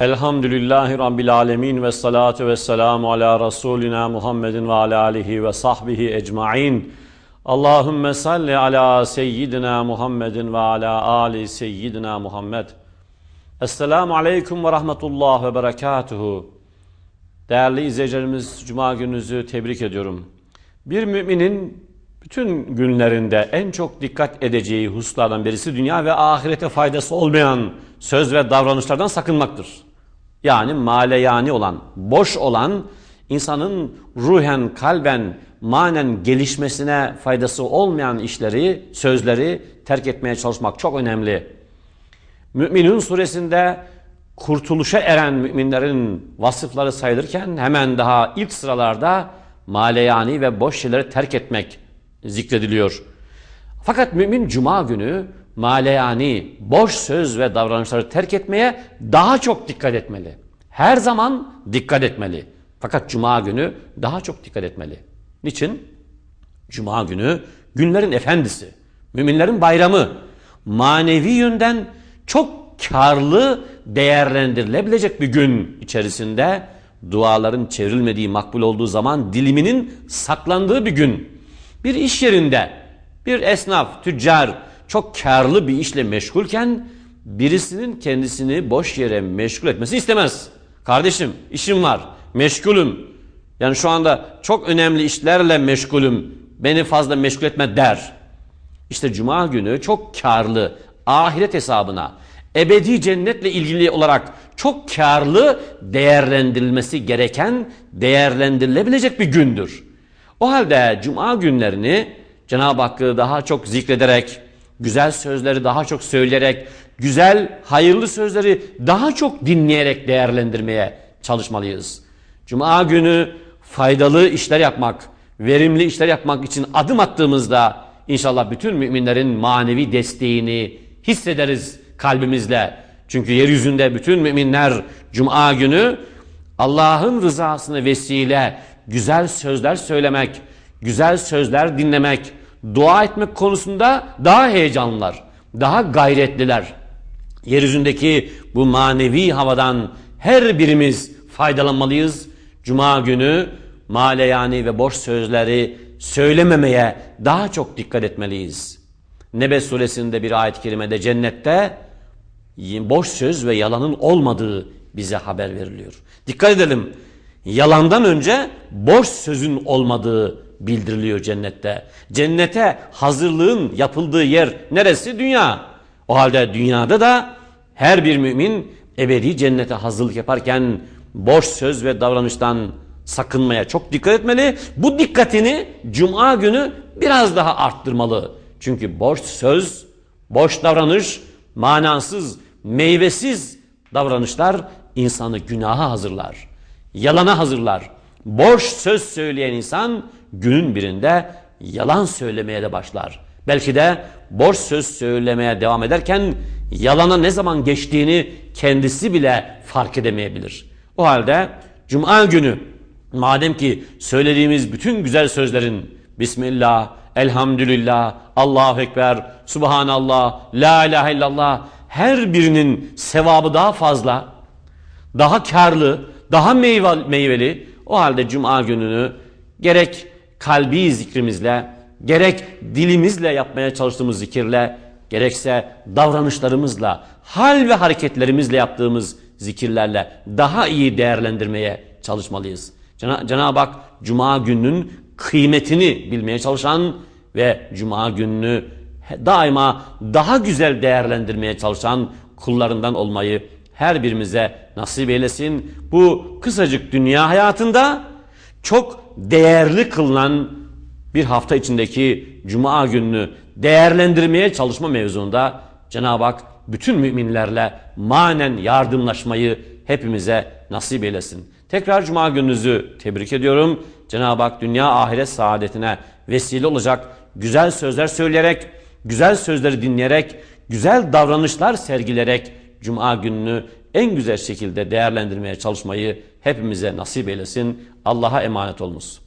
Elhamdülillahi Rabbil Alemin ve salatu ve selamu ala Resulina Muhammedin ve ala alihi ve sahbihi ecmain. Allahümme salli ala seyyidina Muhammedin ve ala ali seyyidina Muhammed. Esselamu aleyküm ve rahmetullah ve berekatuhu. Değerli izleyicilerimiz Cuma gününüzü tebrik ediyorum. Bir müminin bütün günlerinde en çok dikkat edeceği hususlardan birisi dünya ve ahirete faydası olmayan söz ve davranışlardan sakınmaktır. Yani maleyani olan, boş olan, insanın ruhen, kalben, manen gelişmesine faydası olmayan işleri, sözleri terk etmeye çalışmak çok önemli. Müminun suresinde kurtuluşa eren müminlerin vasıfları sayılırken hemen daha ilk sıralarda maleyani ve boş şeyleri terk etmek zikrediliyor. Fakat mümin cuma günü maleyani, boş söz ve davranışları terk etmeye daha çok dikkat etmeli. Her zaman dikkat etmeli. Fakat cuma günü daha çok dikkat etmeli. Niçin? Cuma günü günlerin efendisi, müminlerin bayramı, manevi yönden çok karlı değerlendirilebilecek bir gün içerisinde duaların çevrilmediği, makbul olduğu zaman diliminin saklandığı bir gün. Bir iş yerinde bir esnaf, tüccar çok karlı bir işle meşgulken birisinin kendisini boş yere meşgul etmesi istemez. Kardeşim işim var, meşgulüm. Yani şu anda çok önemli işlerle meşgulüm. Beni fazla meşgul etme der. İşte cuma günü çok karlı ahiret hesabına, ebedi cennetle ilgili olarak çok karlı değerlendirilmesi gereken, değerlendirilebilecek bir gündür. O halde cuma günlerini Cenab-ı Hakk'ı daha çok zikrederek, güzel sözleri daha çok söyleyerek, güzel, hayırlı sözleri daha çok dinleyerek değerlendirmeye çalışmalıyız. Cuma günü faydalı işler yapmak, verimli işler yapmak için adım attığımızda inşallah bütün müminlerin manevi desteğini hissederiz kalbimizle. Çünkü yeryüzünde bütün müminler Cuma günü Allah'ın rızasını vesile güzel sözler söylemek, güzel sözler dinlemek, dua etmek konusunda daha heyecanlılar, daha gayretliler. Yeryüzündeki bu manevi havadan her birimiz faydalanmalıyız. Cuma günü maleyani ve boş sözleri söylememeye daha çok dikkat etmeliyiz. Nebe suresinde bir ayet-i kerimede cennette boş söz ve yalanın olmadığı bize haber veriliyor. Dikkat edelim. Yalandan önce boş sözün olmadığı bildiriliyor cennette. Cennete hazırlığın yapıldığı yer neresi? Dünya. O halde dünyada da her bir mümin ebedi cennete hazırlık yaparken boş söz ve davranıştan sakınmaya çok dikkat etmeli. Bu dikkatini cuma günü biraz daha arttırmalı. Çünkü boş söz, boş davranış, manasız, meyvesiz davranışlar insanı günaha hazırlar. Yalana hazırlar. Boş söz söyleyen insan günün birinde yalan söylemeye de başlar. Belki de boş söz söylemeye devam ederken yalana ne zaman geçtiğini kendisi bile fark edemeyebilir. O halde cuma günü madem ki söylediğimiz bütün güzel sözlerin Bismillah, Elhamdülillah, Allahu Ekber, Subhanallah, La ilahe illallah her birinin sevabı daha fazla, daha karlı, daha meyveli. O halde cuma gününü gerek kalbi zikrimizle, gerek dilimizle yapmaya çalıştığımız zikirle, gerekse davranışlarımızla, hal ve hareketlerimizle yaptığımız zikirlerle daha iyi değerlendirmeye çalışmalıyız. Cenab-ı Hak Cuma gününün kıymetini bilmeye çalışan ve Cuma gününü daima daha güzel değerlendirmeye çalışan kullarından olmayı her birimize nasip eylesin. Bu kısacık dünya hayatında çok değerli kılınan bir hafta içindeki cuma gününü değerlendirmeye çalışma mevzuunda Cenab-ı Hak bütün müminlerle manen yardımlaşmayı hepimize nasip eylesin. Tekrar cuma gününüzü tebrik ediyorum. Cenab-ı Hak dünya ahiret saadetine vesile olacak güzel sözler söyleyerek, güzel sözleri dinleyerek, güzel davranışlar sergilerek Cuma gününü en güzel şekilde değerlendirmeye çalışmayı hepimize nasip eylesin. Allah'a emanet olunuz.